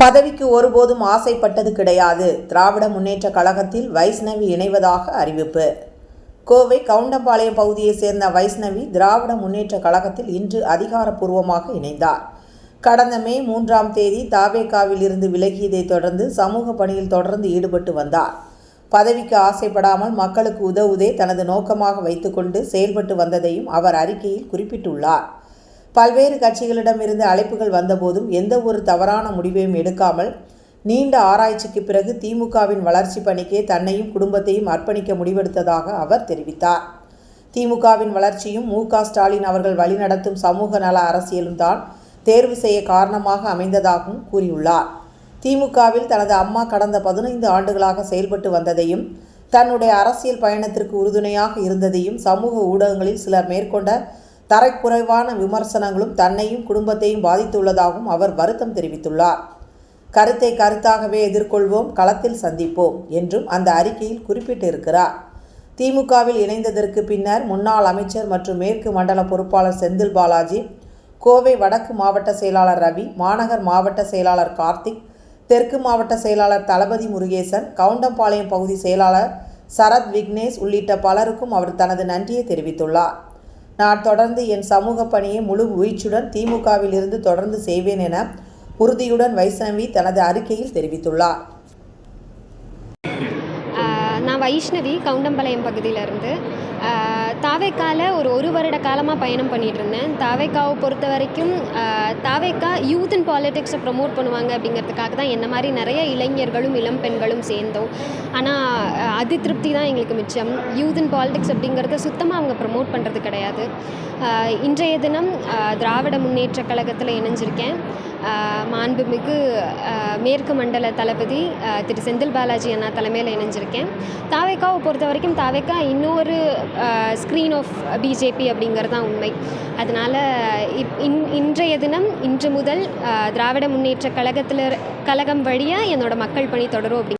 பதவிக்கு ஒருபோதும் ஆசைப்பட்டது கிடையாது. திராவிட முன்னேற்ற கழகத்தில் வைஷ்ணவி இணைவதாக அறிவிப்பு. கோவை கவுண்டம்பாளையம் பகுதியைச் சேர்ந்த வைஷ்ணவி திராவிட முன்னேற்ற கழகத்தில் இன்று அதிகாரப்பூர்வமாக இணைந்தார். கடந்த மே மூன்றாம் தேதி தாவேகாவில் இருந்து விலகியதைத் தொடர்ந்து சமூக பணியில் தொடர்ந்து ஈடுபட்டு வந்தார். பதவிக்கு ஆசைப்படாமல் மக்களுக்கு உதவுவதே தனது நோக்கமாக வைத்துக்கொண்டு செயல்பட்டு வந்ததையும் அவர் அறிக்கையில் குறிப்பிட்டுள்ளார். பல்வேறு கட்சிகளிடமிருந்து அழைப்புகள் வந்தபோதும் எந்த ஒரு தவறான முடிவையும் எடுக்காமல் நீண்ட ஆராய்ச்சிக்கு பிறகு திமுகவின் வளர்ச்சி பணிக்கே தன்னையும் குடும்பத்தையும் அர்ப்பணிக்க முடிவெடுத்ததாக அவர் தெரிவித்தார். திமுகவின் வளர்ச்சியும் மு க ஸ்டாலின் அவர்கள் வழிநடத்தும் சமூக நல அரசியலும் தான் தேர்வு செய்ய காரணமாக அமைந்ததாகவும் கூறியுள்ளார். திமுகவில் தனது அம்மா கடந்த பதினைந்து ஆண்டுகளாக செயல்பட்டு வந்ததையும் தன்னுடைய அரசியல் பயணத்திற்கு உறுதுணையாக இருந்ததையும் சமூக ஊடகங்களில் சிலர் மேற்கொண்ட தரக்குறைவான விமர்சனங்களும் தன்னையும் குடும்பத்தையும் பாதித்துள்ளதாகவும் அவர் வருத்தம் தெரிவித்துள்ளார். கருத்தை கருத்தாகவே எதிர்கொள்வோம் களத்தில் சந்திப்போம் என்றும் அந்த அறிக்கையில் குறிப்பிட்டிருக்கிறார். திமுகவில் இணைந்ததற்கு பின்னர் முன்னாள் அமைச்சர் மற்றும் மேற்கு மண்டல பொறுப்பாளர் செந்தில் பாலாஜி கோவை வடக்கு மாவட்ட செயலாளர் ரவி மாநகர் மாவட்ட செயலாளர் கார்த்திக் தெற்கு மாவட்ட செயலாளர் தளபதி முருகேசன் கவுண்டம்பாளையம் பகுதி செயலாளர் சரத் விக்னேஷ் உள்ளிட்ட பலருக்கும் அவர் தனது நன்றியை தெரிவித்துள்ளார். நான் தொடர்ந்து என் சமூக பணியை முழு வீச்சுடன் திமுகவில் இருந்து தொடர்ந்து செய்வேன் என உறுதியுடன் வைஷ்ணவி தனது அறிக்கையில் தெரிவித்துள்ளார். வைஷ்ணவி கவுண்டம்பாளையம் பகுதியிலேருந்து தாவேக்கால ஒரு ஒரு வருட காலமாக பயணம் பண்ணிகிட்டு இருந்தேன். தாவேக்காவை பொறுத்த வரைக்கும் தாவேக்கா யூத் அண்ட் பாலிடிக்ஸை ப்ரமோட் பண்ணுவாங்க அப்படிங்கிறதுக்காக தான் என்ன மாதிரி நிறைய இளைஞர்களும் இளம் பெண்களும் சேர்ந்தோம். ஆனால் அது திருப்தி தான் எங்களுக்கு மிச்சம். யூத் அண்ட் பாலிடிக்ஸ் அப்படிங்கிறத சுத்தமாக அவங்க ப்ரமோட் பண்ணுறது கிடையாது. இன்றைய தினம் திராவிட முன்னேற்ற கழகத்தில் இணைஞ்சிருக்கேன். மாண்புமிகு மேற்கு மண்டல தளபதி திரு செந்தில் பாலாஜி அண்ணா தலைமையில் இணைஞ்சிருக்கேன். தாவேக்காவை பொறுத்த வரைக்கும் தாவேக்கா இன்னொரு ஸ்க்ரீன் ஆஃப் பிஜேபி அப்படிங்கிறது தான் உண்மை. அதனால் இப் இன் இன்றைய தினம் இன்று முதல் திராவிட முன்னேற்ற கழகத்தில் கழகம் வழியாக என்னோட மக்கள் பணி தொடரும் அப்படி